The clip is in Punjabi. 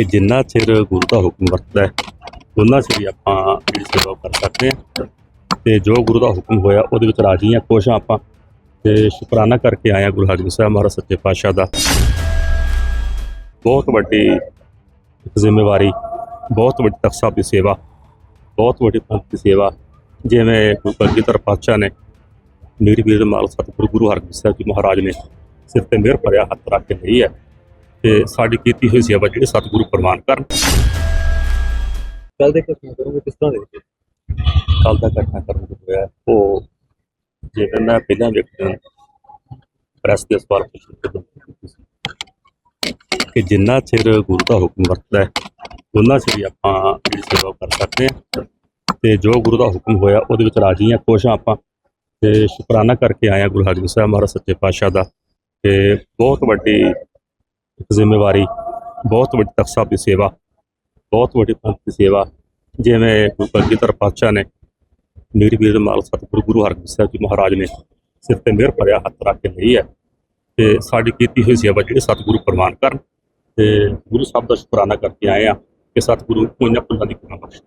ਕਿ ਜਿੰਨਾ ਚਿਰ ਗੁਰੂ ਦਾ ਹੁਕਮ ਵਰਤਦਾ ਹੈ ਉਹਨਾਂ ਚਿਰ ਆਪਾਂ ਜਿਹੜੀ ਸੇਵਾ ਕਰ ਸਕਦੇ ਹਾਂ। ਤੇ ਜੋ ਗੁਰੂ ਦਾ ਹੁਕਮ ਹੋਇਆ, ਉਹਦੇ ਵਿੱਚ ਰਾਜੀ ਹਾਂ, ਖੁਸ਼ ਹਾਂ ਆਪਾਂ। ਤੇ ਸ਼ੁਕਰਾਨਾ ਕਰਕੇ ਆਏ ਹਾਂ ਗੁਰੂ ਹਰਗੋਬਿੰਦ ਸਾਹਿਬ ਮਹਾਰਾਜ ਸੱਚੇ ਪਾਤਸ਼ਾਹ ਦਾ। ਬਹੁਤ ਵੱਡੀ ਜ਼ਿੰਮੇਵਾਰੀ, ਬਹੁਤ ਵੱਡੀ ਤਖ਼ਤ ਸਾਹਿਬ ਦੀ ਸੇਵਾ, ਬਹੁਤ ਵੱਡੀ ਪੰਥ ਦੀ ਸੇਵਾ, ਜਿਵੇਂ ਗੁਰੂ ਕਲਗੀਧਰ ਪਾਤਸ਼ਾਹ ਨੇ ਮੇਰੀ ਵੀਰ ਮਾਲ ਸਤਿਗੁਰੂ ਗੁਰੂ ਹਰਗੋਬਿੰਦ ਸਾਹਿਬ ਜੀ ਮਹਾਰਾਜ ਨੇ ਸਿਰ ਤੇ ਮਿਹਰ ਭਰਿਆ, ਹੱਥ ਰੱਖ ਕੇ ਲਈ ਹੈ। ਤੇ ਸਾਡੀ ਕੀਤੀ ਹੋਈ ਸੇਵਾ ਜਿਹੜੀ ਸਤਿਗੁਰੂ ਪ੍ਰਵਾਨ ਕਰਨ। ਕੱਲ ਦੇ ਘਟਨਾ ਕਰੋਗੇ ਕਿਸ ਤਰ੍ਹਾਂ ਦੇ ਕੱਲ ਦਾ ਘਟਨਾ ਕਰਨ ਨੂੰ ਹੋਇਆ ਉਹ ਜਿਵੇਂ ਮੈਂ ਪਹਿਲਾਂ ਵੇਖਿਆ ਪ੍ਰੈਸ ਦੇ ਸਵਾਲ ਪੁੱਛੇ ਕਿ ਜਿੰਨਾ ਚਿਰ ਗੁਰੂ ਦਾ ਹੁਕਮ ਵਰਤਦਾ ਹੈ ਉਹਨਾਂ ਚਿਰ ਹੀ ਆਪਾਂ ਜਿਹੜੀ ਸੇਵਾ ਕਰ ਸਕਦੇ ਹਾਂ। ਤੇ ਜੋ ਗੁਰੂ ਦਾ ਹੁਕਮ ਹੋਇਆ ਉਹਦੇ ਵਿੱਚ ਰਾਜੀ ਹਾਂ ਖੁਸ਼ ਹਾਂ ਆਪਾਂ। ਤੇ ਸ਼ੁਕਰਾਨਾ ਕਰਕੇ ਹਾਂ ਗੁਰੂ ਹਰਗੋਬਿੰਦ ਸਾਹਿਬ ਮਹਾਰਾਜ ਸੱਚੇ ਪਾਤਸ਼ਾਹ ਦਾ। ਤੇ ਬਹੁਤ ਵੱਡੀ ਜ਼ਿੰਮੇਵਾਰੀ ਬਹੁਤ ਵੱਡੀ ਤਖ਼ਤ ਸਾਹਿਬ ਦੀ ਸੇਵਾ, ਬਹੁਤ ਵੱਡੀ ਪੰਥ ਦੀ ਸੇਵਾ, ਜਿਵੇਂ ਗੁਰੂ ਕਲਗੀਧਰ ਪਾਤਸ਼ਾਹ ਨੇ ਮੇਰੀ ਵੀਰ ਮਾਲ ਸਤਿਗੁਰੂ ਗੁਰੂ ਹਰਗੋਬਿੰਦ ਸਾਹਿਬ ਜੀ ਮਹਾਰਾਜ ਨੇ ਸਿਰ ਤੇ ਮਿਹਰ ਭਰਿਆ ਹੱਥ ਰੱਖ ਕੇ ਲਈ ਹੈ ਤੇ ਸਾਡੀ ਕੀਤੀ ਹੋਈ ਸੇਵਾ ਜਿਹੜੀ ਸਤਿਗੁਰੂ ਪ੍ਰਵਾਨ ਕਰਨ ਤੇ ਗੁਰੂ ਸਾਹਿਬ ਦਾ ਸ਼ੁਕਰਾਨਾ ਕਰਕੇ ਆਏ ਆ ਕਿ ਸਤਿਗੁਰੂ ਪੁੰਨ ਪੁੰਨਾਂ ਦੀ ਕਿਰਪਾ ਬਖਸ਼ੇ।